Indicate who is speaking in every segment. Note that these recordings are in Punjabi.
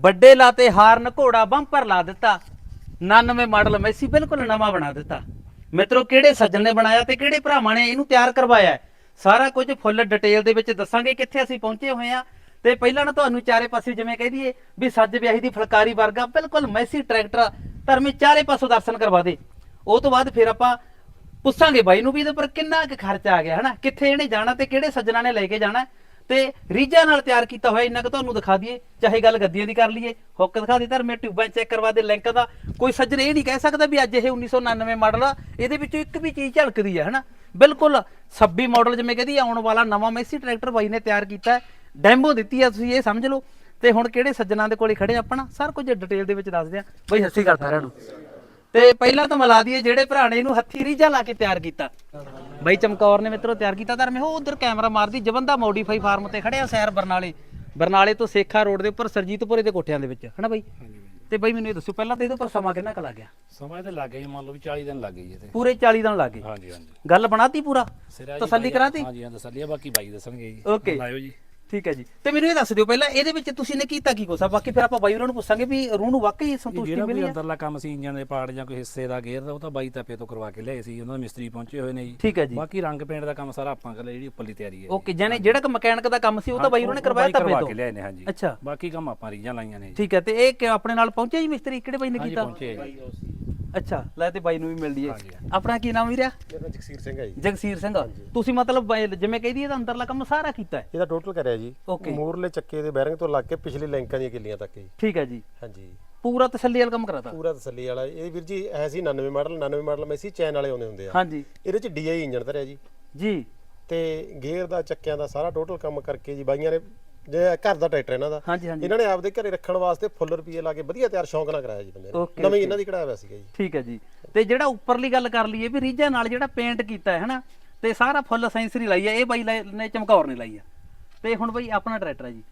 Speaker 1: ਵੱਡੇ ਲਾਤੇ ਹਾਰਨ ਘੋੜਾ ਬੰਪਰ ਲਾ ਦਿੱਤਾ। 99 ਮਾਡਲ ਮੈਸੀ ਬਿਲਕੁਲ ਨਵਾਂ ਬਣਾ ਦਿੱਤਾ। ਮਿੱਤਰੋ, ਕਿਹੜੇ ਸੱਜਣ ਨੇ ਬਣਾਇਆ ਤੇ ਕਿਹੜੇ ਭਰਾਵਾਂ ਨੇ ਇਹਨੂੰ ਤਿਆਰ ਕਰਵਾਇਆ? ਸਾਰਾ ਕੁਝ ਫੁੱਲ ਡਿਟੇਲ ਦੇ ਵਿੱਚ ਦੱਸਾਂਗੇ ਕਿੱਥੇ ਅਸੀਂ ਪਹੁੰਚੇ ਹੋਏ ਆ ਤੇ ਪਹਿਲਾਂ ਨਾ ਤੁਹਾਨੂੰ ਚਾਰੇ ਪਾਸੇ ਜਿਵੇਂ ਕਹਿ ਦਈਏ ਵੀ ਸੱਜ ਵਿਆਹੀ ਦੀ ਫਲਕਾਰੀ ਵਰਗਾ ਬਿਲਕੁਲ ਮੈਸੀ ਟਰੈਕਟਰ ਧਰਮੀ ਚਾਰੇ ਪਾਸੋਂ ਦਰਸ਼ਨ ਕਰਵਾ ਦੇ। ਉਹ ਤੋਂ ਬਾਅਦ ਫਿਰ ਆਪਾਂ ਪੁੱਛਾਂਗੇ ਬਾਈ ਨੂੰ ਵੀ ਇਹਦੇ ਪਰ ਕਿੰਨਾ ਕੁ ਖਰਚਾ ਆ ਗਿਆ, ਹਨਾ? ਕਿੱਥੇ ਇਹਨੇ ਜਾਣਾ ਤੇ ਕਿਹੜੇ ਸੱਜਣਾ ਨੇ ਲੈ ਕੇ ਜਾਣਾ? ਤੇ ਰੀਜਾ ਨਾਲ ਤਿਆਰ ਕੀਤਾ ਹੋਇਆ ਇੰਨਾ ਕੁ ਤੁਹਾਨੂੰ ਦਿਖਾ ਦਈਏ, ਚਾਹੇ ਗੱਲ ਗੱਦੀਆਂ ਦੀ ਕਰ ਲਈਏ। ਹੁੱਕ ਦਿਖਾ ਦੇ ਧਰਮੇ ਟਿਊਬਾਂ ਚੈੱਕ ਕਰਵਾ ਦੇ ਲਿੰਕ ਦਾ। ਕੋਈ ਸੱਜਣ ਇਹ ਨਹੀਂ ਕਹਿ ਸਕਦਾ ਵੀ ਅੱਜ ਇਹ 1999 ਮਾਡਲ ਆ, ਇਹਦੇ ਵਿੱਚੋਂ ਇੱਕ ਵੀ ਚੀਜ਼ ਝਲਕਦੀ ਹੈ ਹਨਾ? ਬਿਲਕੁਲ 26 ਮਾਡਲ ਜਿਵੇਂ ਕਹਦੀ ਆਉਣ ਵਾਲਾ ਨਵਾਂ ਮੈਸੀ ਟਰੈਕਟਰ ਬਾਈ ਨੇ ਤਿਆਰ ਕੀਤਾ ਹੈ। ਡੈਮੋ ਦਿੱਤੀ ਆ ਤੁਸੀਂ ਇਹ ਸਮਝ ਲਓ। ਤੇ ਹੁਣ ਕਿਹੜੇ ਸੱਜਣਾ ਦੇ ਕੋਲੇ ਖੜੇ ਆਪਣਾ ਨਾ ਸਾਰਾ ਕੁਝ ਡਿਟੇਲ ਦੇ ਵਿੱਚ ਦੱਸਦੇ ਆ। ਬਈ ਹੱਸੀ ਕਰ ਸਾਰਿਆਂ ਨੂੰ। ਤੇ ਪਹਿਲਾਂ ਤਾਂ ਮਿਲਾ ਦਈਏ ਜਿਹੜੇ ਭਰਾ ਨੇ ਇਹਨੂੰ ਹੱਥੀ ਰੀਝਾ ਲਾ ਕੇ ਤਿਆਰ ਕੀਤਾ। ਬਾਈ ਚਮਕੌਰ ਨੇ ਮਿੱਤਰੋ ਤਿਆਰ ਕੀਤਾ ਧਰਮੇ ਉਹ ਉਧਰ ਕੈਮਰਾ ਮਾਰਦੀ ਜਵੰਦਾ ਮੋਡੀਫਾਈ ਫਾਰਮ ਤੇ ਖੜਿਆ ਸੈਰ ਬਰਨਾਲੇ। ਬਰਨਾਲੇ ਤੋਂ ਸੇਖਾ ਰੋਡ ਦੇ ਉੱਪਰ ਸਰਜੀਤਪੁਰੇ ਦੇ ਕੋਠਿਆਂ ਦੇ ਵਿੱਚ ਹਨਾ ਬਾਈ? ਤੇ ਬਾਈ ਮੈਨੂੰ ਇਹ ਦੱਸੋ ਪਹਿਲਾਂ ਤਾਂ ਇਹਦੇ ਉੱਪਰ ਸਮਾਂ ਕਿੰਨਾ ਕੁ ਲੱਗ ਗਿਆ?
Speaker 2: ਸਮਾਂ ਤੇ ਲੱਗ ਗਈ ਮੰਨ ਲਓ ਵੀ 40 ਦਿਨ ਲੱਗ ਗਏ ਜੀ ਤੇ
Speaker 1: ਪੂਰੇ 40 ਦਿਨ ਲੱਗ ਗਏ?
Speaker 2: ਹਾਂਜੀ ਹਾਂਜੀ।
Speaker 1: ਗੱਲ ਬਣਾਤੀ ਪੂਰਾ?
Speaker 2: ਸਿਰਾ ਜੀ
Speaker 1: ਤਸੱਲੀ
Speaker 2: ਬਾਈ-
Speaker 1: ਕਰਾਤੀ?
Speaker 2: ਹਾਂਜੀ ਹਾਂ ਤਸੱਲੀ ਆ ਬਾਕੀ ਬਾਈ ਦੱਸਣਗੇ ਜੀ।
Speaker 1: Okay.
Speaker 2: ਲਾਇਓ ਜੀ।
Speaker 1: ਠੀਕ ਹੈ ਜੀ। ਤੇ ਮੈਨੂੰ ਇਹ ਦੱਸ ਦਿਓ ਪਹਿਲਾਂ ਇਹਦੇ ਵਿੱਚ ਤੁਸੀਂ ਨੇ ਕੀਤਾ ਕੀ ਕੋਸਾ ਬਾਕੀ ਫਿਰ ਆਪਾਂ ਬਾਈ ਉਹਨਾਂ ਨੂੰ ਪੁੱਛਾਂਗੇ ਵੀ ਰੂਹ ਨੂੰ ਵਾਕਈ ਸੰਤੁਸ਼ਟੀ
Speaker 2: ਜਿਹੜਾ
Speaker 1: ਮਿਲੀ
Speaker 2: ਵੀ
Speaker 1: ਆ?
Speaker 2: ਅੰਦਰਲਾ ਕੰਮ ਸੀ ਇੰਜਨ ਦੇ ਪਾਰਟ ਜਾਂ ਕੋਈ ਹਿੱਸੇ ਦਾ ਗੇਅਰ ਦਾ ਉਹ ਤਾਂ ਬਾਈ ਤਾਪੇ ਤੋਂ ਕਰਵਾ ਕੇ ਲਿਆਏ ਸੀ ਉਹਨਾਂ ਦੇ ਮਿਸਤਰੀ ਪਹੁੰਚੇ ਹੋਏ ਨੇ ਜੀ।
Speaker 1: ਠੀਕ ਹੈ ਜੀ।
Speaker 2: ਬਾਕੀ ਰੰਗ ਪੇਂਟ ਦਾ ਕੰਮ ਸਾਰਾ ਆਪਾਂ ਕਰ ਲਿਆ ਜਿਹੜੀ ਉੱਪਰਲੀ ਤਿਆਰੀ ਹੈ
Speaker 1: ਓਕੇ ਜਾਨੇ ਜਿਹੜਾ ਕਿ ਮਕੈਨਿਕ ਦਾ ਕੰਮ ਸੀ ਉਹ ਤਾਂ ਬਾਈ ਉਹਨਾਂ ਨੇ ਕਰਵਾਇਆ
Speaker 2: ਬਾਈ
Speaker 1: ਤਾਂ
Speaker 2: ਕਰਵਾ
Speaker 1: ਤੋਂ?
Speaker 2: ਕੇ ਲਿਆਏ ਨੇ ਹਾਂਜੀ।
Speaker 1: ਅੱਛਾ।
Speaker 2: ਬਾਕੀ ਕੰਮ ਆਪਾਂ ਰੀਜਾਂ ਲਾਈਆਂ ਨੇ ਜੀ।
Speaker 1: ਠੀਕ ਹੈ ਤੇ ਇਹ ਕਿ ਆਪਣੇ ਨਾਲ ਪਹੁੰਚਿਆ ਜੀ ਮਿਸਤਰੀ? ਕਿਹੜੇ ਬਾਈ ਨੇ
Speaker 2: ਹਾਂਜੀ
Speaker 1: ਕੀਤਾ?
Speaker 2: ਪਹੁੰਚੇ ਆ ਜੀ।
Speaker 1: ਅੱਛਾ ਲੈ ਤੇ ਬਾਈ ਨੂੰ ਵੀ ਮਿਲ ਲਈਏ
Speaker 2: ਹਾਂਜੀ,
Speaker 1: ਆਪਣਾ ਕੀ ਨਾਮ ਵੀਰਿਆ?
Speaker 3: ਮੇਰਾ ਜਗਸੀਰ ਸਿੰਘ ਹੈ ਜੀ।
Speaker 1: ਜਗਸੀਰ ਸਿੰਘ। ਤੁਸੀਂ ਮਤਲਬ ਜਿਵੇਂ ਕਹਦੀ ਇਹਦਾ ਅੰਦਰਲਾ ਕੰਮ ਸਾਰਾ ਕੀਤਾ ਹੈ
Speaker 3: ਇਹਦਾ ਟੋਟਲ ਕਰਿਆ ਜੀ।
Speaker 1: Okay.
Speaker 3: ਮੂਰਲੇ ਚੱਕੇ ਦੇ ਬੈਰਿੰਗ ਤੋਂ ਲੱਗ ਕੇ ਪਿਛਲੇ ਲਿੰਕਾਂ ਦੀਆਂ ਕਿੱਲੀਆਂ ਤੱਕ ਜੀ।
Speaker 1: ਠੀਕ ਹੈ ਜੀ।
Speaker 3: ਹਾਂਜੀ।
Speaker 1: ਪੂਰਾ ਤਸੱਲੀ ਵਾਲਾ ਕੰਮ ਕਰਾਤਾ?
Speaker 3: ਪੂਰਾ ਤਸੱਲੀ ਵਾਲਾ। ਇਹ ਵੀਰ ਜੀ ਐ ਸੀ 99 ਮਾਡਲ 99 ਮਾਡਲ ਮੈਂ ਸੀ ਚੈਨ ਵਾਲੇ ਆਉਂਦੇ ਹੁੰਦੇ ਆ।
Speaker 1: ਹਾਂਜੀ।
Speaker 3: ਇਹਦੇ ਚ ਡੀਆਈ ਇੰਜਨ ਧਰਿਆ ਜੀ।
Speaker 1: ਜੀ।
Speaker 3: ਤੇ ਗੇਅਰ ਦਾ ਚੱਕਿਆਂ ਦਾ ਸਾਰਾ ਟੋਟਲ ਕੰਮ ਕਰਕੇ ਜੀ ਬਾਈਆਂ ਨੇ ਜੇ ਘਰ ਦਾ ਟਰੈਕਟਰ ਇਹਨਾਂ ਦਾ।
Speaker 1: ਹਾਂਜੀ ਹਾਂਜੀ।
Speaker 3: ਇਹਨਾਂ ਨੇ ਆਪਦੇ ਘਰੇ ਰੱਖਣ ਵਾਸਤੇ ਫੁੱਲ ਰੁਪਏ ਲਾ ਕੇ ਵਧੀਆ ਤਿਆਰ ਸ਼ੌਂਕ ਨਾਲ ਕਰਾਇਆ ਜੀ ਬੰਦੇ ਨੇ। ਨਵੇਂ ਇਹਨਾਂ ਦੀ ਕਢਾਇਆ ਹੋਇਆ ਸੀਗਾ ਜੀ।
Speaker 1: ਠੀਕ ਹੈ ਜੀ। ਤੇ ਜਿਹੜਾ ਉੱਪਰਲੀ ਗੱਲ ਕਰ ਲਈਏ ਵੀ ਰੀਜਾ ਨਾਲ ਜਿਹੜਾ ਪੇਂਟ ਕੀਤਾ ਹੈ ਹਨਾ? ਤੇ ਸਾਰਾ ਫੁੱਲ ਸੈਂਸਰੀ ਲਾਈ ਹੈ ਇਹ ਬਾਈ ਲੈ- ਨੇ ਚਮਕੌਰ ਨੇ ਲਾਈ ਆ। ਤੇ ਹੁਣ ਬਾਈ ਆਪਣਾ ਟਰੈਕਟਰ ਹੈ ਜੀ।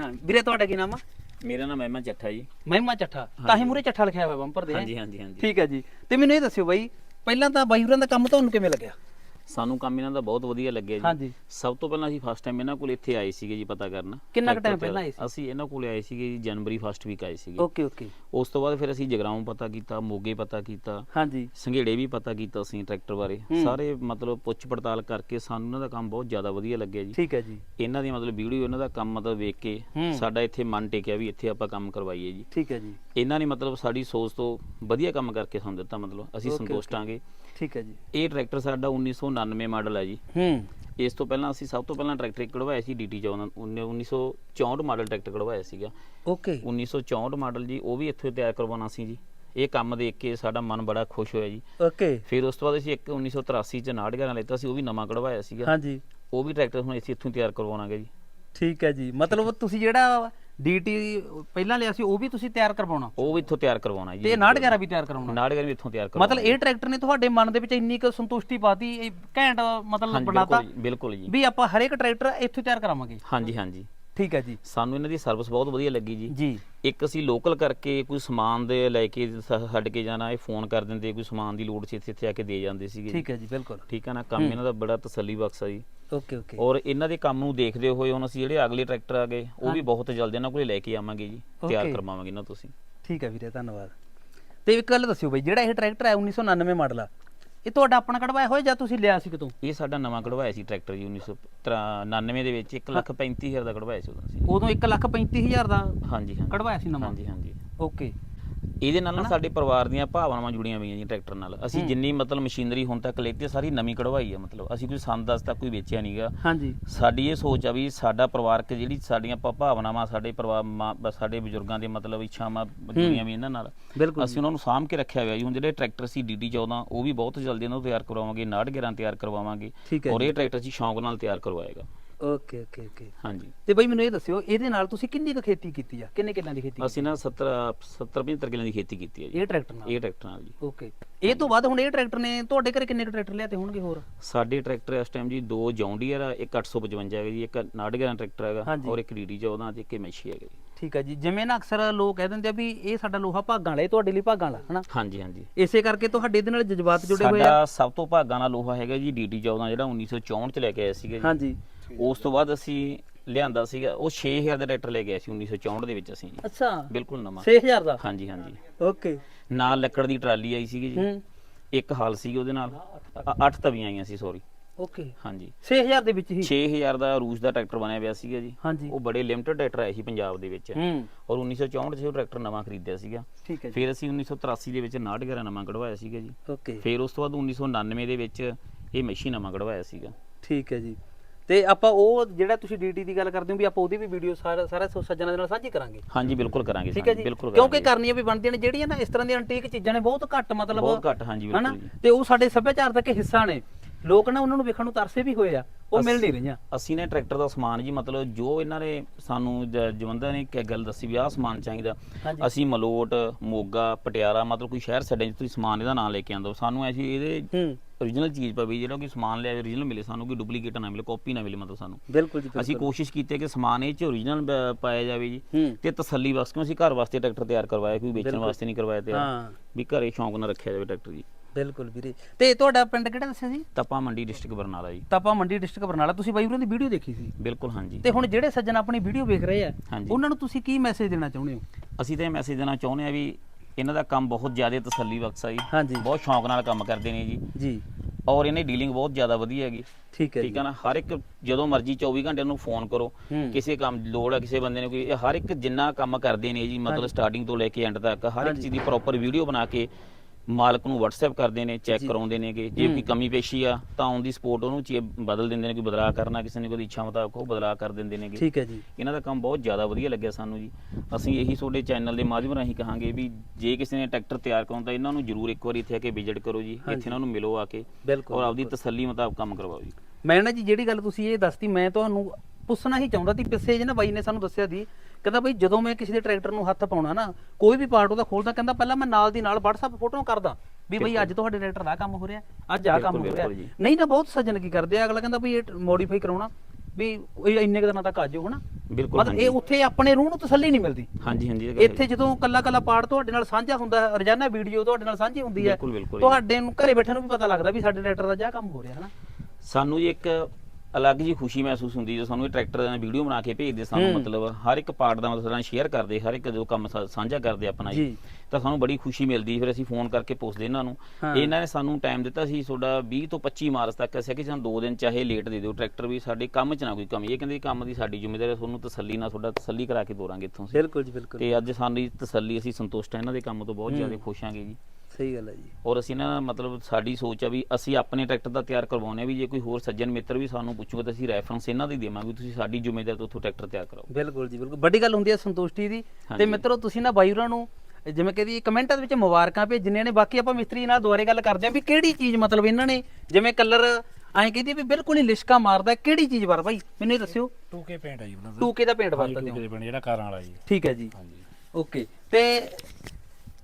Speaker 1: ਹਾਂ ਵੀਰੇ ਤੁਹਾਡਾ ਕੀ ਨਾਮ ਆ?
Speaker 4: ਮੇਰਾ ਨਾਮ ਮਹਿਮਾ ਚੱਠਾ ਜੀ।
Speaker 1: ਮਹਿਮਾ ਚੱਠਾ। ਤਾਂ ਹੀ ਮੂਰੇ ਚੱਠਾ ਲਿਖਿਆ ਹੋਇਆ ਬੰਪਰ ਦੇ।
Speaker 4: ਹਾਂਜੀ ਹਾਂਜੀ ਹਾਂਜੀ।
Speaker 1: ਠੀਕ ਹੈ ਜੀ। ਤੇ ਮੈਨੂੰ ਇਹ ਦੱਸਿਓ ਬਾਈ ਪਹਿਲਾਂ ਤਾਂ ਬਾਈ ਹੋਰਾਂ ਦਾ ਕੰਮ ਤੁਹਾਨੂੰ ਕਿਵੇਂ ਲੱਗਿਆ?
Speaker 4: ਸਾਨੂੰ ਕੰਮ ਇਹਨਾਂ ਦਾ ਬਹੁਤ ਵਧੀਆ ਲੱਗਿਆ ਜੀ।
Speaker 1: ਹਾਂਜੀ।
Speaker 4: ਸਭ ਤੋਂ ਪਹਿਲਾਂ ਅਸੀਂ ਫਸਟ ਟਾਈਮ ਇਹਨਾਂ ਕੋਲ ਇੱਥੇ ਆਏ ਸੀਗੇ ਜੀ ਪਤਾ ਕਰਨ।
Speaker 1: ਕਿੰਨਾ ਕੁ time ਪਹਿਲਾਂ ਆਏ ਸੀ?
Speaker 4: ਅਸੀਂ ਇਹਨਾਂ ਕੋਲ ਆਏ ਸੀਗੇ ਜੀ ਜਨਵਰੀ ਫਸਟ ਵੀਕ ਆਏ ਸੀਗੇ।
Speaker 1: ਓਕੇ ਓਕੇ
Speaker 4: ਉਸ ਤੋਂ ਬਾਅਦ ਫਿਰ ਅਸੀਂ ਜਗਰਾਉਂ ਪਤਾ ਕੀਤਾ ਮੋਗੇ ਪਤਾ ਕੀਤਾ
Speaker 1: ਹਾਂਜੀ।
Speaker 4: ਸੰਘੇੜੇ ਵੀ ਪਤਾ ਕੀਤਾ ਅਸੀਂ ਟਰੈਕਟਰ ਬਾਰੇ। ਸਾਰੇ ਮਤਲਬ ਪੁੱਛ ਪੜਤਾਲ ਕਰਕੇ ਸਾਨੂੰ ਇਹਨਾਂ ਦਾ ਕੰਮ ਬਹੁਤ ਜ਼ਿਆਦਾ ਵਧੀਆ ਲੱਗਿਆ ਜੀ।
Speaker 1: ਠੀਕ ਹੈ ਜੀ।
Speaker 4: ਇਹਨਾਂ ਦੀ ਮਤਲਬ ਵੀਡੀਓ ਇਹਨਾਂ ਦਾ ਕੰਮ ਮਤਲਬ ਵੇਖ ਕੇ। ਸਾਡਾ ਇੱਥੇ ਮਨ ਟਿਕਿਆ ਵੀ ਇੱਥੇ ਆਪਾਂ ਕੰਮ ਕਰਵਾਈਏ ਜੀ।
Speaker 1: ਠੀਕ ਹੈ ਜੀ।
Speaker 4: ਇਹਨਾਂ ਨੇ ਮਤਲਬ ਸਾਡੀ ਸੋਚ ਤੋਂ ਵਧੀਆ ਕੰਮ ਕਰਕੇ ਸਾਨੂੰ ਦਿੱਤਾ ਮਤਲਬ ਅਸੀਂ ਸੰਤੁਸ਼ਟ ਆਂਗੇ
Speaker 1: ਠੀਕ ਹੈ ਜੀ।
Speaker 4: ਇਹ ਟਰੈਕਟਰ ਸਾਡਾ 1999 ਮਾਡਲ ਹੈ ਜੀ।
Speaker 1: ਹੂੰ।
Speaker 4: ਇਸ ਤੋਂ ਪਹਿਲਾਂ ਅਸੀਂ ਸਭ ਤੋਂ ਪਹਿਲਾਂ ਟਰੈਕਟਰ ਇੱਕ ਕਢਵਾਇਆ ਸੀ ਡੀਟੀ 14 1964 ਮਾਡਲ ਟਰੈਕਟਰ ਕਢਵਾਇਆ ਸੀਗਾ।
Speaker 1: ਓਕੇ।
Speaker 4: 1964 ਮਾਡਲ ਜੀ ਉਹ ਵੀ ਇੱਥੇ ਤਿਆਰ ਕਰਵਾਉਣਾ ਸੀ ਜੀ। ਇਹ ਕੰਮ ਦੇਖ ਕੇ ਸਾਡਾ ਮਨ ਬੜਾ ਖੁਸ਼ ਹੋਇਆ ਜੀ।
Speaker 1: ਓਕੇ।
Speaker 4: ਫਿਰ ਉਸ ਤੋਂ ਬਾਅਦ ਅਸੀਂ ਇੱਕ 1983 ਚ 69 ਲੈਤਾ ਸੀ ਉਹ ਵੀ ਨਵਾਂ ਕਢਵਾਇਆ ਸੀਗਾ।
Speaker 1: ਹਾਂਜੀ।
Speaker 4: ਉਹ ਵੀ ਟਰੈਕਟਰ ਹੁਣ ਅਸੀਂ ਇੱਥੋਂ ਤਿਆਰ ਕਰਵਾਉਣਾਗੇ ਜੀ।
Speaker 1: ਠੀਕ ਹੈ ਜੀ। ਮਤਲਬ ਤੁਸੀਂ ਜਿਹੜਾ ਡੀਟੀ ਪਹਿਲਾਂ ਲਿਆ ਸੀ ਉਹ ਵੀ ਤੁਸੀਂ ਤਿਆਰ ਕਰਵਾਉਣਾ?
Speaker 4: ਉਹ ਵੀ ਇੱਥੋਂ ਤਿਆਰ ਕਰਵਾਉਣਾ ਜੀ।
Speaker 1: ਤੇ 69 ਵੀ ਤਿਆਰ ਕਰਾਉਣਾ
Speaker 4: ਨਾੜਗਰ ਵੀ ਇੱਥੋਂ ਤਿਆਰ ਕਰਵਾਉਣਾ
Speaker 1: ਮਤਲਬ ਇਹ ਟਰੈਕਟਰ ਨੇ ਤੁਹਾਡੇ ਮਨ ਦੇ ਵਿੱਚ ਇੰਨੀ ਕੁ ਸੰਤੁਸ਼ਟੀ ਪਾਤੀ ਇਹ ਘੈਂਟ ਮਤਲਬ
Speaker 4: ਹਾਂਜੀ
Speaker 1: ਬਣਾਤਾ?
Speaker 4: ਬਿਲਕੁਲ ਜੀ, ਬਿਲਕੁਲ ਜੀ।
Speaker 1: ਵੀ ਆਪਾਂ ਹਰੇਕ ਟਰੈਕਟਰ ਇੱਥੋਂ ਤਿਆਰ ਕਰਾਵਾਂਗੇ?
Speaker 4: ਹਾਂਜੀ ਹਾਂਜੀ।
Speaker 1: ਠੀਕ ਹੈ ਜੀ।
Speaker 4: ਸਾਨੂੰ ਇਹਨਾਂ ਦੀ ਸਰਵਿਸ ਬਹੁਤ ਵਧੀਆ ਲੱਗੀ ਜੀ।
Speaker 1: ਜੀ।
Speaker 4: ਇੱਕ ਅਸੀਂ ਲੋਕਲ ਕਰਕੇ ਕੋਈ ਸਮਾਨ ਦੇ ਲੈ ਕੇ ਸ- ਛੱਡ ਕੇ ਜਾਣਾ ਇਹ ਫੋਨ ਕਰ ਦਿੰਦੇ ਕੋਈ ਸਮਾਨ ਦੀ ਲੋੜ ਸੀ ਇੱਥੇ ਇੱਥੇ ਆ ਕੇ ਦੇ ਜਾਂਦੇ ਸੀਗੇ ਜੀ।
Speaker 1: ਠੀਕ ਹੈ ਜੀ ਬਿਲਕੁਲ।
Speaker 4: ਠੀਕ ਹੈ ਨਾ? ਕੰਮ ਇਹਨਾਂ ਦਾ ਬੜਾ ਤਸੱਲੀ ਬਖਸ਼ ਆ ਜੀ।
Speaker 1: ਓਕੇ ਓਕੇ
Speaker 4: ਔਰ ਇਹਨਾਂ ਦੇ ਕੰਮ ਨੂੰ ਦੇਖਦੇ ਹੋਏ ਹੁਣ ਅਸੀਂ ਜਿਹੜੇ ਅਗਲੇ ਟਰੈਕਟਰ ਆ ਗਏ ਉਹ ਵੀ ਬਹੁਤ ਜਲਦੀ ਇਹਨਾਂ ਕੋਲੇ ਲੈ ਕੇ ਆਵਾਂਗੇ ਜੀ ਤਿਆਰ. ਕਰਵਾਵਾਂਗੇ ਇਹਨਾਂ ਤੁਸੀਂ। ਠੀਕ
Speaker 1: ਹੈ ਵੀਰੇ ਧੰਨਵਾਦ। ਤੇ ਇੱਕ ਗੱਲ ਦੱਸਿਓ ਬਈ ਜਿਹੜਾ ਇਹ ਟਰੈਕਟਰ ਹੈ 1999 ਮਾਡਲ ਆ ਇਹ ਤੁਹਾਡਾ ਆਪਣਾ ਕਢਵਾਇਆ ਹੋਇਆ ਜਾਂ ਤੁਸੀਂ ਲਿਆ ਸੀ ਕਿਤੋਂ?
Speaker 4: ਇਹ ਸਾਡਾ ਨਵਾਂ ਕਢਵਾਇਆ ਸੀ ਟਰੈਕਟਰ ਜੀ 1999 ਦੇ ਵਿੱਚ 135000 ਦਾ ਕਢਵਾਇਆ ਸੀ ਉਦੋਂ ਅਸੀਂ।
Speaker 1: ਉਦੋਂ 135000 ਦਾ
Speaker 4: ਹਾਂਜੀ ਹਾਂਜੀ।
Speaker 1: ਕਢਵਾਇਆ ਸੀ ਨਵਾਂ?
Speaker 4: ਹਾਂਜੀ ਹਾਂਜੀ।
Speaker 1: ਓਕੇ
Speaker 4: ਇਹਦੇ ਨਾਲ ਨਾ ਸਾਡੇ ਪਰਿਵਾਰ ਦੀਆਂ ਭਾਵਨਾਵਾਂ ਜੁੜੀਆਂ ਹੋਈਆਂ ਜੀ ਟਰੈਕਟਰ ਨਾਲ। ਅਸੀਂ ਜਿੰਨੀ ਮਤਲਬ ਮਸ਼ੀਨਰੀ ਹੁਣ ਤੱਕ ਲੈਤੀ ਹੈ, ਸਾਰੀ ਨਵੀਂ ਕਢਵਾਈ ਹੈ ਮਤਲਬ। ਅਸੀਂ ਕੋਈ ਸੰਦ ਅੱਜ ਤੱਕ ਕੋਈ ਵੇਚਿਆ ਨਹੀਂਗਾ
Speaker 1: ਹਾਂਜੀ।
Speaker 4: ਸਾਡੀ ਇਹ ਸੋਚ ਆ ਵੀ ਸਾਡਾ ਪਰਿਵਾਰਕ ਜਿਹੜੀ ਸਾਡੀਆਂ ਭਾਵਨਾਵਾਂ ਸਾਡੇ ਪਰਿਵਾਰ ਸਾਡੇ ਬਜ਼ੁਰਗਾਂ ਦੇ ਮਤਲਬ ਇੱਛਾਵਾਂ ਜੁੜੀਆਂ ਵੀ ਇਹਨਾਂ ਨਾਲ।
Speaker 1: ਬਿਲਕੁਲ
Speaker 4: ਅਸੀਂ ਉਹਨਾਂ ਨੂੰ ਸਾਂਭ ਕੇ ਰੱਖਿਆ ਹੋਇਆ ਜੀ। ਹੁਣ ਜਿਹੜੇ ਟਰੈਕਟਰ ਸੀ ਡੀਡੀ 14 ਉਹ ਵੀ ਬਹੁਤ ਜਲਦੀ ਇਹਨਾਂ ਨੂੰ ਤਿਆਰ ਕਰਵਾਵਾਂਗੇ 69 ਤਿਆਰ ਕਰਵਾਵਾਂਗੇ ਔਰ ਇਹ ਟਰੈਕਟਰ ਅਸੀਂ ਸ਼ੌਂਕ ਨਾਲ ਤਿਆਰ ਕਰਵਾਏਗਾ।
Speaker 1: ਓਕੇ ਓਕੇ ਓਕੇ
Speaker 4: ਹਾਂਜੀ।
Speaker 1: ਤੇ ਬਈ ਮੈਨੂੰ ਇਹ ਦੱਸਿਓ ਇਹਦੇ ਨਾਲ ਤੁਸੀਂ ਕਿੰਨੀ ਕੁ ਖੇਤੀ ਕੀਤੀ ਆ? ਕਿੰਨੇ ਕਿੱਲਿਆਂ ਦੀ ਖੇਤੀ
Speaker 4: ਅਸੀਂ ਨਾ 70 70 75 ਕਿੱਲਿਆਂ ਦੀ ਖੇਤੀ ਕੀਤੀ ਹੈ? ਜੀ।
Speaker 1: ਇਹ ਟਰੈਕਟਰ ਨਾਲ?
Speaker 4: ਇਹ ਟਰੈਕਟਰ ਨਾਲ ਜੀ।
Speaker 1: ਓਕੇ ਇਹ ਤੋਂ ਬਾਅਦ ਹੁਣ ਇਹ ਟਰੈਕਟਰ ਨੇ ਤੁਹਾਡੇ ਘਰੇ ਕਿੰਨੇ ਕੁ ਟਰੈਕਟਰ ਲਿਆਤੇ ਹੋਣਗੇ ਹੋਰ?
Speaker 4: ਸਾਡੇ ਟਰੈਕਟਰ ਇਸ ਟਾਈਮ ਜੀ ਦੋ ਜੌਂਡੀਅਰ ਆ ਇੱਕ 855 ਹੈਗਾ ਜੀ ਇੱਕ 69 ਟਰੈਕਟਰ ਹੈਗਾ
Speaker 1: ਹਾਂਜੀ।
Speaker 4: ਔਰ ਇੱਕ ਡੀਡੀ 14 ਤੇ ਇੱਕ ਮੈਸ਼ੀ ਹੈਗਾ ਜੀ।
Speaker 1: ਠੀਕ ਹੈ ਜੀ। ਜਿਵੇਂ ਨਾ ਅਕਸਰ ਲੋਕ ਕਹਿ ਦਿੰਦੇ ਆ ਵੀ ਇਹ ਸਾਡਾ ਲੋਹਾ ਭਾਗਾਂ ਵਾਲਾ ਇਹ ਤੁਹਾਡੇ ਲਈ ਭਾਗਾਂ ਵਾਲਾ ਹਨਾ?
Speaker 4: ਹਾਂਜੀ ਹਾਂਜੀ।
Speaker 1: ਇਸੇ ਕਰਕੇ ਤੁਹਾਡੇ ਇਹਦੇ ਨਾਲ ਜਜ਼ਬਾਤ ਜੁੜੇ ਹੋਏ ਆ।
Speaker 4: ਸਾਡਾ ਸਭ ਤੋਂ ਭਾਗਾਂ ਨਾਲ ਲੋਹਾ ਹੈਗਾ ਜੀ ਡੀਡੀ 14 ਜਿਹੜਾ 1964 ਚ ਲੈ ਕੇ ਆਏ ਸੀਗੇ ਜੀ।
Speaker 1: ਹਾਂਜੀ।
Speaker 4: ਉਸ ਤੋਂ ਬਾਅਦ ਅਸੀਂ ਲਿਆਂਦਾ ਸੀਗਾ ਉਹ 6000 ਦਾ ਟਰੈਕਟਰ ਲੈ ਗਿਆ ਸੀ 1964 ਦੇ ਵਿੱਚ ਅਸੀਂ। ਜੀ
Speaker 1: ਅੱਛਾ।
Speaker 4: ਬਿਲਕੁਲ ਨਵਾਂ।
Speaker 1: 6000 ਦਾ?
Speaker 4: ਹਾਂਜੀ ਹਾਂਜੀ।
Speaker 1: ਓਕੇ।
Speaker 4: ਨਾਲ ਲੱਕੜ ਦੀ ਟਰਾਲੀ ਆਈ ਸੀਗੀ ਜੀ। ਇੱਕ ਹਲ ਸੀ ਉਹਦੇ ਨਾਲ। 8 ਤਵੀਆਂ ਆਈਆਂ ਸੀ ਸੌਰੀ
Speaker 1: ਓਕੇ।
Speaker 4: ਹਾਂਜੀ।
Speaker 1: 6000 ਦੇ ਵਿੱਚ ਹੀ?
Speaker 4: 6000 ਦਾ ਰੂਸ ਦਾ ਟਰੈਕਟਰ ਬਣਿਆ ਪਿਆ ਸੀਗਾ ਜੀ।
Speaker 1: ਹਾਂਜੀ।
Speaker 4: ਉਹ ਬੜੇ ਲਿਮਟਿਡ ਟਰੈਕਟਰ ਆਏ ਸੀ ਪੰਜਾਬ ਦੇ ਵਿੱਚ। ਔਰ 1964 ਚ ਉਹ ਟਰੈਕਟਰ ਨਵਾਂ ਖਰੀਦਿਆ ਸੀਗਾ।
Speaker 1: ਠੀਕ ਹੈ ਜੀ।
Speaker 4: ਫਿਰ ਅਸੀਂ 1983 ਦੇ ਵਿੱਚ 911 ਨਵਾਂ ਕਢਵਾਇਆ ਸੀਗਾ ਜੀ।
Speaker 1: ਓਕੇ।
Speaker 4: ਫਿਰ ਉਸ ਤੋਂ ਬਾਅਦ 1999 ਦੇ ਵਿੱਚ ਇਹ ਮੈਸ਼ੀ ਨਵਾਂ ਕਢਵਾਇਆ ਸੀਗਾ।
Speaker 1: ਠੀਕ ਹੈ ਜੀ। ਤੇ ਆਪਾਂ ਉਹ ਜਿਹੜਾ ਤੁਸੀਂ ਡੀਟੀ ਦੀ ਗੱਲ ਕਰਦੇ ਹੋ ਵੀ ਆਪਾਂ ਉਹਦੀ ਵੀ ਵੀਡੀਓ ਸਾਰਾ ਸਾਰਾ ਸੱਜਣਾ ਦੇ ਨਾਲ ਸਾਂਝੀ ਕਰਾਂਗੇ।
Speaker 4: ਹਾਂਜੀ ਬਿਲਕੁਲ ਕਰਾਂਗੇ
Speaker 1: ਠੀਕ ਹੈ ਜੀ?
Speaker 4: ਬਿਲਕੁਲ
Speaker 1: ਕਿਉਂਕਿ। ਕਰਨੀਆਂ ਵੀ ਬਣਦੀਆਂ ਨੇ ਜਿਹੜੀਆਂ ਨਾ ਇਸ ਤਰ੍ਹਾਂ ਦੀਆਂ ਐਂਟੀਕ ਚੀਜ਼ਾਂ ਨੇ ਬਹੁਤ ਘੱਟ ਮਤਲਬ
Speaker 4: ਬਹੁਤ ਘੱਟ ਹਾਂਜੀ ਬਿਲਕੁਲ
Speaker 1: ਤੇ ਉਹ ਸਾਡੇ ਸੱਭਿਆਚਾਰ ਦਾ ਇੱਕ ਹਿੱਸਾ ਨੇ। ਲੋਕ ਨਾ ਉਹਨਾਂ ਨੂੰ ਵੇਖਣ ਨੂੰ ਤਰਸੇ ਵੀ ਹੋਏ ਆ ਉਹ ਮਿਲ ਨਹੀਂ ਰਹੀਆਂ।
Speaker 4: ਅਸੀਂ ਨੇ ਟਰੈਕਟਰ ਦਾ ਸਮਾਨ ਜੀ ਮਤਲਬ ਜੋ ਇਹਨਾਂ ਨੇ ਸਾਨੂੰ ਜ- ਜਵੰਦਾ ਨੇ ਇੱਕ ਗੱਲ ਦੱਸੀ ਵੀ ਆਹ ਸਮਾਨ ਚਾਹੀਦਾ। ਅਸੀਂ ਮਲੋਟ ਮੋਗਾ ਪਟਿਆਲਾ ਮਤਲਬ ਕੋਈ ਸ਼ਹਿਰ ਛੱਡਣ 'ਚ ਤੁਸੀਂ ਸਮਾਨ ਇਹਦਾ ਨਾਂ ਲੈ ਕੇ ਆਂਦੋ ਸਾਨੂੰ ਐਸੀ ਇਹਦੇ ਓਰੀਜਨਲ ਚੀਜ਼ ਪਵੇ ਜਿਹੜਾ ਕੋਈ ਸਮਾਨ ਲਿਆ ਓਰੀਜਨਲ ਮਿਲੇ ਸਾਨੂੰ ਕੋਈ ਡੁਪਲੀਕੇਟ ਨਾ ਮਿਲੇ ਕਾਪੀ ਨਾ ਮਿਲੇ ਮਤਲਬ ਸਾਨੂੰ।
Speaker 1: ਬਿਲਕੁਲ ਜੀ
Speaker 4: ਅਸੀਂ ਕੋਸ਼ਿਸ਼ ਕੀਤੀ ਕਿ ਸਮਾਨ ਇਹ ਚ ਓਰੀਜਨਲ ਪਾਇਆ ਜਾਵੇ ਜੀ। ਤੇ ਤਸੱਲੀ ਬਖਸ਼ ਕਿਉਂ ਅਸੀਂ ਘਰ ਵਾਸਤੇ ਟਰੈਕਟਰ ਤਿਆਰ ਕਰਵਾਇਆ ਕੋਈ ਵੇਚਣ। ਵਾਸਤੇ ਨਹੀਂ ਕਰਵਾਇਆ
Speaker 1: ਹਾਂ।
Speaker 4: ਵੀ ਘਰੇ ਸ਼ੌਂਕ ਨਾਲ ਰੱਖਿਆ ਜਾਵੇ ਟਰੈਕਟਰ ਜੀ।
Speaker 1: ਬਿਲਕੁਲ ਵੀਰੇ। ਤੇ ਤੁਹਾਡਾ ਪਿੰਡ ਕਿਹੜਾ ਦੱਸਿਆ ਸੀ?
Speaker 4: ਤਪਾ ਮੰਡੀ ਡਿਸਟ੍ਰਿਕਟ ਬਰਨਾਲਾ ਜੀ।
Speaker 1: ਤਾਪਾ ਮੰਡੀ ਡਿਸਟ੍ਰਿਕਟ ਬਰਨਾਲਾ। ਤੁਸੀਂ ਬਾਈ ਵੀਰਾਂ ਦੀ ਵੀਡੀਓ ਦੇਖੀ ਸੀ?
Speaker 4: ਬਿਲਕੁਲ ਹਾਂਜੀ।
Speaker 1: ਤੇ ਹੁਣ ਜਿਹੜੇ ਸੱਜਣ ਆਪਣੀ ਵੀਡੀਓ ਵੇਖ ਰਹੇ ਆ। ਉਹਨਾਂ ਨੂੰ ਤੁਸੀਂ ਕੀ ਮੈਸੇਜ ਦੇਣਾ ਚਾਹੁੰਦੇ ਹੋ?
Speaker 4: ਅਸੀਂ ਤਾਂ ਇਹ ਮੈਸੇਜ ਦੇਣਾ ਚਾਹੁੰਦੇ ਆ ਵੀ ਇਹਨਾਂ ਦਾ ਕੰਮ ਬਹੁਤ ਜ਼ਿਆਦਾ ਤਸੱਲੀ ਬਖਸ਼ ਜੀ।
Speaker 1: ਹਾਂਜੀ।
Speaker 4: ਬਹੁਤ ਸ਼ੌਂਕ ਨਾਲ ਕੰਮ ਕਰਦੇ ਨੇ ਜੀ।
Speaker 1: ਜੀ।
Speaker 4: ਔਰ ਇਹਨੇ ਡੀਲਿੰਗ ਬਹੁਤ ਜ਼ਿਆਦਾ ਵਧੀਆ ਹੈਗੀ।
Speaker 1: ਠੀਕ ਹੈ ਜੀ।
Speaker 4: ਠੀਕ ਹੈ ਨਾ? ਹਰ ਇੱਕ ਜਦੋਂ ਮਰਜ਼ੀ 24 ਘੰਟੇ ਨੂੰ ਫੋਨ ਕਰੋ। ਕਿਸੇ ਕੰਮ ਦੀ ਲੋੜ ਹੈ ਕਿਸੇ ਬੰਦੇ ਨੇ ਕੋਈ ਹਰ ਇੱਕ ਜਿੰਨਾ ਕੰਮ ਕਰਦੇ ਨੇ ਜੀ ਮਤਲਬ ਸਟਾਰਟਿੰਗ ਤੋਂ ਲੈ ਕੇ ਐਂਡ ਤੱਕ ਹਰ ਇੱਕ। ਚੀਜ਼ ਦੀ ਪ੍ਰੋਪਰ ਵੀਡੀਓ ਬਣਾ ਕੇ ਮਾਲਕ ਨੂੰ WhatsApp ਕਰਦੇ ਨੇ ਚੈੱਕ। ਕਰਾਉਂਦੇ ਨੇਗੇ। ਜੇ ਕੋਈ ਕਮੀ ਪੇਸ਼ੀ ਆ ਤਾਂ ਔਨ ਦੀ ਸਪੋਰਟ ਉਹਨੂੰ ਚੇ ਬਦਲ ਦਿੰਦੇ ਨੇ ਕੋਈ ਬਦਲਾਅ ਕਰਨਾ ਕਿਸੇ ਨੇ ਕੋਈ ਇੱਛਾ ਮੁਤਾਬਕ ਉਹ ਬਦਲਾਅ ਕਰ ਦਿੰਦੇ ਨੇਗੇ।
Speaker 1: ਠੀਕ ਹੈ ਜੀ।
Speaker 4: ਇਹਨਾਂ ਦਾ ਕੰਮ ਬਹੁਤ ਜ਼ਿਆਦਾ ਵਧੀਆ ਲੱਗਿਆ ਸਾਨੂੰ ਜੀ। ਅਸੀਂ ਇਹੀ ਤੁਹਾਡੇ ਚੈਨਲ ਦੇ ਮਾਧਿਅਮ ਰਾਹੀਂ ਕਹਾਂਗੇ ਵੀ ਜੇ ਕਿਸੇ ਨੇ ਟਰੈਕਟਰ ਤਿਆਰ ਕਰਾਉਂਦਾ ਇਹਨਾਂ ਨੂੰ ਜ਼ਰੂਰ ਇੱਕ ਵਾਰੀ ਇੱਥੇ ਆ ਕੇ ਵਿਜ਼ਿਟ ਕਰੋ ਜੀ। ਇੱਥੇ ਇਹਨਾਂ ਨੂੰ ਮਿਲੋ ਆ ਕੇ ਔਰ ਆਪਦੀ ਤਸੱਲੀ ਮੁਤਾਬਕ ਕੰਮ ਕਰਵਾਓ ਜੀ।
Speaker 1: ਮੈਂ ਨਾ ਜੀ ਜਿਹੜੀ ਗੱਲ ਤੁਸੀਂ ਇਹ ਦੱਸਤੀ ਮੈਂ ਤੁਹਾਨੂੰ ਪੁੱਛਣਾ ਹੀ ਚਾਹੁੰਦਾ ਸੀ ਪਿੱਛੇ ਜੇ ਨਾ ਬਾਈ ਨੇ ਸਾਨੂੰ ਦੱਸਿਆ ਸੀ ਕਹਿੰਦਾ ਬਈ ਜਦੋਂ ਮੈਂ ਕਿਸੇ ਦੇ ਟਰੈਕਟਰ ਨੂੰ ਹੱਥ ਪਾਉਣਾ ਨਾ ਕੋਈ ਵੀ ਪਾਰਟ ਉਹਦਾ ਖੋਲਦਾ ਕਹਿੰਦਾ ਪਹਿਲਾਂ ਮੈਂ ਨਾਲ ਦੀ ਨਾਲ WhatsApp ਫੋਟੋ ਕਰਦਾ ਵੀ ਬਈ ਅੱਜ ਤੁਹਾਡੇ ਟਰੈਕਟਰ ਦਾ ਕੰਮ ਹੋ ਰਿਹਾ ਅੱਜ ਆਹ ਕੰਮ ਹੋ ਰਿਹਾ। ਨਹੀਂ ਤਾਂ ਬਹੁਤ ਸੱਜਣ ਕੀ ਕਰਦੇ ਆ ਅਗਲਾ ਕਹਿੰਦਾ ਵੀ ਇਹ ਮੋਡੀਫਾਈ ਕਰਾਉਣਾ ਵੀ ਇਹ ਇੰਨੇ ਕੁ ਦਿਨਾਂ ਤੱਕ ਆ ਜਾਓ ਹਨਾ
Speaker 4: ਬਿਲਕੁਲ
Speaker 1: ਮਤਲਬ ਇਹ ਉੱਥੇ ਆਪਣੇ ਰੂਹ ਨੂੰ ਤਸੱਲੀ ਨਹੀਂ ਮਿਲਦੀ
Speaker 4: ਹਾਂਜੀ ਹਾਂਜੀ।
Speaker 1: ਇੱਥੇ ਜਦੋਂ ਕੱਲਾ ਕੱਲਾ ਪਾਰਟ ਤੁਹਾਡੇ ਨਾਲ ਸਾਂਝਾ ਹੁੰਦਾ ਹੈ, ਰੋਜ਼ਾਨਾ ਵੀਡੀਓ ਤੁਹਾਡੇ ਨਾਲ ਸਾਂਝੀ ਹੁੰਦੀ ਹੈ। ਤੁਹਾਡੇ ਨੂੰ ਘਰੇ ਬੈਠੇ ਨੂੰ ਵੀ ਪਤਾ ਲੱਗਦਾ ਵੀ ਸਾਡੇ ਟਰੈਕਟਰ ਦਾ ਜਾ ਕੰਮ ਹੋ ਰਿਹਾ ਹਨਾ
Speaker 4: ਸਾਨੂੰ ਜੀ ਇੱਕ ਅਲੱਗ ਜੀ ਖੁਸ਼ੀ ਮਹਿਸੂਸ ਹੁੰਦੀ ਜਦੋਂ ਸਾਨੂੰ ਇਹ ਟਰੈਕਟਰ ਦਾ ਵੀਡੀਓ ਬਣਾ ਕੇ ਭੇਜਦੇ ਸਾਨੂੰ। ਮਤਲਬ ਹਰ ਇੱਕ ਪਾਰਟ ਦਾ ਮਤਲਬ ਸ਼ੇਅਰ ਕਰਦੇ ਹਰ ਇੱਕ ਜਦੋਂ ਕੰਮ ਸਾਂਝਾ ਕਰਦੇ ਆਪਣਾ ਜੀ
Speaker 1: ਜੀ।
Speaker 4: ਤਾਂ ਸਾਨੂੰ ਬੜੀ ਖੁਸ਼ੀ ਮਿਲਦੀ ਫਿਰ ਅਸੀਂ ਫੋਨ ਕਰਕੇ ਪੁੱਛਦੇ ਇਹਨਾਂ ਨੂੰ। ਇਹਨਾਂ ਨੇ ਸਾਨੂੰ ਟਾਈਮ ਦਿੱਤਾ ਸੀ ਤੁਹਾਡਾ 20 ਤੋਂ 25 ਮਾਰਚ ਤੱਕ ਅਸੀਂ ਕਿ ਸਾਨੂੰ 2 ਦਿਨ ਚਾਹੇ ਲੇਟ ਦੇ ਦਿਓ ਟਰੈਕਟਰ ਵੀ ਸਾਡੇ ਕੰਮ 'ਚ ਨਾ ਕੋਈ ਕਮੀ ਇਹ ਕਹਿੰਦੇ ਕੰਮ ਦੀ ਸਾਡੀ ਜ਼ਿੰਮੇਵਾਰੀ ਹੈ, ਤੁਹਾਨੂੰ ਤਸੱਲੀ ਨਾਲ ਤੁਹਾਡਾ ਤਸੱਲੀ ਕਰਾ ਕੇ ਦੋਰਾਂਗੇ ਇੱਥੋਂ
Speaker 1: ਬਿਲਕੁਲ ਜੀ ਬਿਲਕੁਲ
Speaker 4: ਤੇ ਅੱਜ ਸਾਡੀ ਤਸੱਲੀ ਅਸੀਂ ਸੰਤੁਸ਼ਟ ਹਾਂ ਇਹਨਾਂ ਦੇ ਕੰਮ ਤੋਂ ਬਹੁਤ ਜ਼ਿਆਦਾ ਖੁਸ਼ ਹਾਂਗੇ ਜੀ
Speaker 1: ਸਹੀ ਗੱਲ ਹੈ ਜੀ।
Speaker 4: ਔਰ ਅਸੀਂ ਨਾ ਮਤਲਬ ਸਾਡੀ ਸੋਚ ਆ ਵੀ ਅਸੀਂ ਆਪਣੇ ਟਰੈਕਟਰ ਦਾ ਤਿਆਰ ਕਰਵਾਉਣੇ ਆ ਵੀ ਜੇ ਕੋਈ ਹੋਰ ਸੱਜਣ ਮਿੱਤਰ ਵੀ ਸਾਨੂੰ ਪੁੱਛੂਗਾ ਤਾਂ ਅਸੀਂ ਰੈਫਰੈਂਸ ਇਹਨਾਂ ਦੀ ਦੇਵਾਂਗੇ ਵੀ ਤੁਸੀਂ ਸਾਡੀ ਜ਼ਿੰਮੇਵਾਰੀ ਤੋਂ ਉੱਥੋਂ ਟਰੈਕਟਰ ਤਿਆਰ ਕਰਾਓ
Speaker 1: ਬਿਲਕੁਲ ਜੀ ਬਿਲਕੁਲ। ਵੱਡੀ ਗੱਲ ਹੁੰਦੀ ਹੈ ਸੰਤੁਸ਼ਟੀ ਦੀ। ਤੇ। ਮਿੱਤਰੋ ਤੁਸੀਂ ਨਾ ਬਾਈ ਹੋਰਾਂ ਨੂੰ ਜਿਵੇਂ ਕਹਿੰਦੀ ਕਮੈਂਟਾਂ ਦੇ ਵਿੱਚ ਮੁਬਾਰਕਾਂ ਭੇਜਣੀਆਂ ਨੇ। ਬਾਕੀ ਆਪਾਂ ਮਿਸਤਰੀ ਨਾਲ ਦੁਬਾਰੇ ਗੱਲ ਕਰਦੇ ਆਂ ਵੀ ਕਿਹੜੀ ਚੀਜ਼ ਮਤਲਬ ਇਹਨਾਂ ਨੇ ਜਿਵੇਂ ਕਲਰ ਐਂ ਕਹਿੰਦੀ ਵੀ ਬਿਲਕੁਲ ਹੀ ਲਿਸ਼ਕਾ ਮਾਰਦਾ ਹੈ, ਕਿਹੜੀ ਚੀਜ਼ ਵਾਰ ਬਾਈ? ਮੈਨੂੰ ਇਹ ਦੱਸਿਓ।
Speaker 2: 2K ਪੇਂਟ ਹੈ ਜੀ ਉਹਨਾਂ
Speaker 1: 2K ਦਾ ਪੇਂਟ ਵਰਤਦੇ
Speaker 2: 2K
Speaker 1: ਹੋ
Speaker 2: ਦੇ ਪੇਂਟ ਜਿਹੜਾ ਕਾਰਾਂ ਵਾਲਾ ਜੀ।
Speaker 1: ਠੀਕ ਹੈ ਜੀ।
Speaker 2: ਹਾਂਜੀ।
Speaker 1: ਓਕੇ। ਤੇ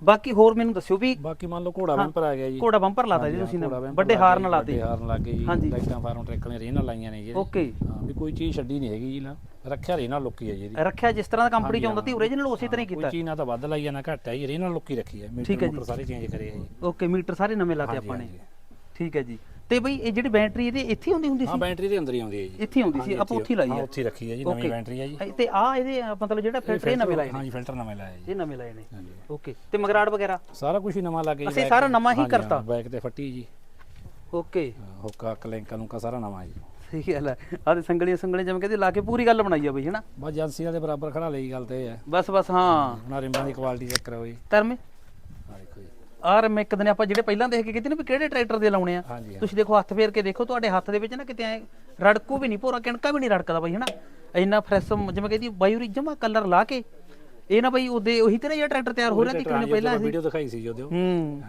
Speaker 1: ਬਾਕੀ ਹੋਰ ਮੈਨੂੰ ਦੱਸਿਓ ਵੀ
Speaker 2: ਬਾਕੀ ਮੰਨ ਲਓ ਘੋੜਾ ਬੰਪਰ ਆ ਗਿਆ ਜੀ।
Speaker 1: ਘੋੜਾ ਬੰਪਰ ਲਾਤਾ ਜੀ ਤੁਸੀਂ ਨੇ ਵੱਡੇ ਹਾਰਨ ਲਾਤੇ
Speaker 2: ਹਾਰਨ ਲੱਗੇ ਜੀ
Speaker 1: ਹਾਂਜੀ।
Speaker 2: ਲਾਈਟਾਂ ਫਾਰਮ ਟਰੈਕ ਨੇ ਰੇਨਾਂ ਲਾਈਆਂ ਨੇ ਜੀ
Speaker 1: ਓਕੇ।
Speaker 2: ਹਾਂ ਵੀ ਕੋਈ ਚੀਜ਼ ਛੱਡੀ ਨਹੀਂ ਹੈਗੀ ਜੀ ਨਾ। ਰੱਖਿਆ ਰੇਨਾਂ ਲੁੱਕੀ ਹੈ ਜੀ ਇਹਦੀ।
Speaker 1: ਰੱਖਿਆ ਜਿਸ ਤਰ੍ਹਾਂ ਦਾ ਕੰਪਨੀ ਚ ਆਉਂਦਾ ਸੀ। ਓਰੀਜਨਲ ਉਸੇ ਤਰ੍ਹਾਂ ਹੀ
Speaker 2: ਕੋਈ
Speaker 1: ਕੀਤਾ।
Speaker 2: ਚੀਜ਼ ਨਾ ਤਾਂ ਵੱਧ ਲਾਈ ਆ ਨਾ ਘੱਟ ਹੈ ਜੀ ਰੇਨਾਂ ਲੁੱਕੀ ਰੱਖੀ ਹੈ।
Speaker 1: ਠੀਕ
Speaker 2: ਮੀਟਰ
Speaker 1: ਹੈ ਜੀ।
Speaker 2: ਮੋਟਰ ਸਾਰੇ ਚੇਂਜ ਕਰੇ ਆ ਜੀ।
Speaker 1: ਓਕੇ ਮੀਟਰ ਸਾਰੇ ਨਵੇਂ ਲਾਤੇ
Speaker 2: ਹਾਂਜੀ,
Speaker 1: ਆਪਾਂ ਨੇ।
Speaker 2: ਹਾਂਜੀ।
Speaker 1: ਠੀਕ ਹੈ ਜੀ। ਤੇ ਬਈ ਇਹ ਜਿਹੜੀ ਬੈਟਰੀ ਇਹਦੇ ਇੱਥੇ ਹੀ ਹੁੰਦੀ ਹੁੰਦੀ
Speaker 2: ਹਾਂ
Speaker 1: ਸੀ?
Speaker 2: ਬੈਟਰੀ ਦੇ ਅੰਦਰ ਹੀ ਆਉਂਦੀ ਹੈ ਜੀ।
Speaker 1: ਇੱਥੇ ਹੀ ਹੁੰਦੀ ਸੀ ਆਪਾਂ ਉੱਥੇ ਹੀ ਲਾਈ
Speaker 2: ਹਾਂ
Speaker 1: ਹੈ।
Speaker 2: ਉੱਥੇ ਹੀ ਰੱਖੀ ਹੈ ਜੀ
Speaker 1: Okay.
Speaker 2: ਨਵੀਂ ਬੈਟਰੀ ਹੈ ਜੀ।
Speaker 1: ਤੇ ਆ ਇਹਦੇ ਅ, ਮਤਲਬ ਜਿਹੜਾ ਫਿਲਟਰ ਇਹ ਨਵੇਂ ਲਾਏ ਨੇ?
Speaker 2: ਹਾਂਜੀ ਫਿਲਟਰ ਨਵੇਂ ਲਾਇਆ ਜੀ।
Speaker 1: ਇਹ ਨਵੇਂ ਲਾਏ ਨੇ।
Speaker 2: ਹਾਂਜੀ
Speaker 1: ਓਕੇ ਤੇ ਮਗਰਾੜ ਵਗੈਰਾ?
Speaker 2: ਸਾਰਾ ਕੁਝ ਹੀ ਨਵਾਂ ਲੱਗੇ ਜੀ
Speaker 1: ਅਸੀਂ ਸਾਰਾ। ਨਵਾਂ ਹੀ ਕਰਤਾ।
Speaker 2: ਹਾਂ, back ਤੇ ਫੱਟੀ ਜੀ।
Speaker 1: ਓਕੇ
Speaker 2: ਹਾਂ, ਹੁੱਕਾ ਕਲੈਂਕਾ ਨੂੰ ਸਾਰਾ ਨਵਾਂ ਜੀ।
Speaker 1: ਸਹੀ ਗੱਲ ਹੈ। ਆ ਤੇ ਸੰਗਲੀਆਂ ਸੰਗਲੀਆਂ ਜਿਵੇਂ ਕਹਿੰਦੇ ਲਾ ਕੇ ਪੂਰੀ ਗੱਲ ਬਣਾਈ ਆ ਬਈ ਹੈਨਾ
Speaker 2: ਬਸ ਏਜੰਸੀਆਂ ਦੇ ਬਰਾਬਰ ਖੜਾ ਲਈ ਗੱਲ ਤੇ ਇਹ। ਹੈ
Speaker 1: ਬਸ ਬਸ ਹਾਂ।
Speaker 2: ਉਹਨਾਂ ਰਿੰਬਾਂ ਦੀ ਕੁਆਲਿਟੀ ਚੈੱਕ ਕਰੋ ਜੀ। ਹਾਂ ਜੀ
Speaker 1: ਆਰ ਮੈਂ ਇੱਕ ਦਿਨ ਆਪਾਂ ਜਿਹੜੇ ਪਹਿਲਾਂ ਦੇਖ ਕੇ ਕਿਤੇ ਨਾ ਵੀ ਕਿਹੜੇ ਟਰੈਕਟਰ ਦੇ ਲਾਉਣੇ ਆ।
Speaker 2: ਹਾਂਜੀ ਹਾਂ।
Speaker 1: ਤੁਸੀਂ ਦੇਖੋ ਹੱਥ ਫੇਰ ਕੇ ਦੇਖੋ ਤੁਹਾਡੇ ਹੱਥ ਦੇ ਵਿੱਚ ਨਾ ਕਿਤੇ ਐ ਰੜਕੂ ਵੀ ਨਹੀਂ ਭੋਰਾ ਕਿਣਕਾ ਵੀ ਨਹੀਂ ਰੜਕਦਾ ਬਈ ਹਨਾ? ਇੰਨਾ ਫਰੈਸ਼ ਜਿਵੇਂ ਕਹਿੰਦੀ ਬਾਈ ਹੋਰੀ ਜਮਾ ਕਲਰ ਲਾ ਕੇ। ਇਹ ਨਾ ਬਈ ਉਹਦੇ ਉਹੀ ਤੇ ਨਾ ਜਿਹੜਾ ਟਰੈਕਟਰ ਤਿਆਰ ਹੋ ਰਿਹਾ ਕਿ ਕਿੰਨੇ ਪਹਿਲਾਂ ਸੀ
Speaker 2: ਵੀਡੀਓ ਦਿਖਾਈ ਸੀ ਜਦੋਂ
Speaker 1: ਹੂੰ।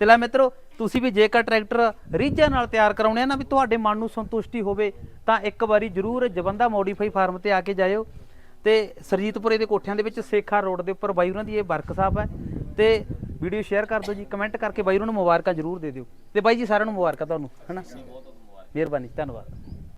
Speaker 1: ਤੇ ਲੈ ਮਿੱਤਰੋ ਤੁਸੀਂ ਵੀ ਜੇਕਰ ਟਰੈਕਟਰ ਰੀਝਾਂ ਨਾਲ ਤਿਆਰ ਕਰਾਉਣੇ ਆ ਨਾ ਵੀ ਤੁਹਾਡੇ ਮਨ ਨੂੰ ਸੰਤੁਸ਼ਟੀ ਹੋਵੇ ਤਾਂ ਇੱਕ ਵਾਰੀ ਜਰੂਰ ਜਵੰਦਾ ਮੋਡੀਫਾਈ ਫਾਰਮ ਤੇ ਆ ਕੇ ਜਾਇਓ। ਤੇ ਸਰਜੀਤਪੁਰੇ ਦੇ ਕੋਠਿਆਂ ਦੇ ਵਿੱਚ ਸੇਖਾ ਰੋਡ ਦੇ ਉੱਪਰ ਬਾਈ ਉਹਨਾਂ ਦੀ ਇਹ ਵਰਕਸ਼ਾਪ ਹੈ। ਤੇ ਵੀਡੀਓ ਸ਼ੇਅਰ ਕਰ ਦਿਓ ਜੀ, ਕਮੈਂਟ ਕਰਕੇ ਬਾਈ ਉਹਨਾਂ ਨੂੰ ਮੁਬਾਰਕਾਂ ਜਰੂਰ ਦੇ ਦਿਓ। ਤੇ ਬਾਈ ਜੀ, ਸਾਰਿਆਂ ਨੂੰ ਮੁਬਾਰਕਾਂ ਤੁਹਾਨੂੰ, ਹਨਾ? ਮਿਹਰਬਾਨੀ ਧੰਨਵਾਦ।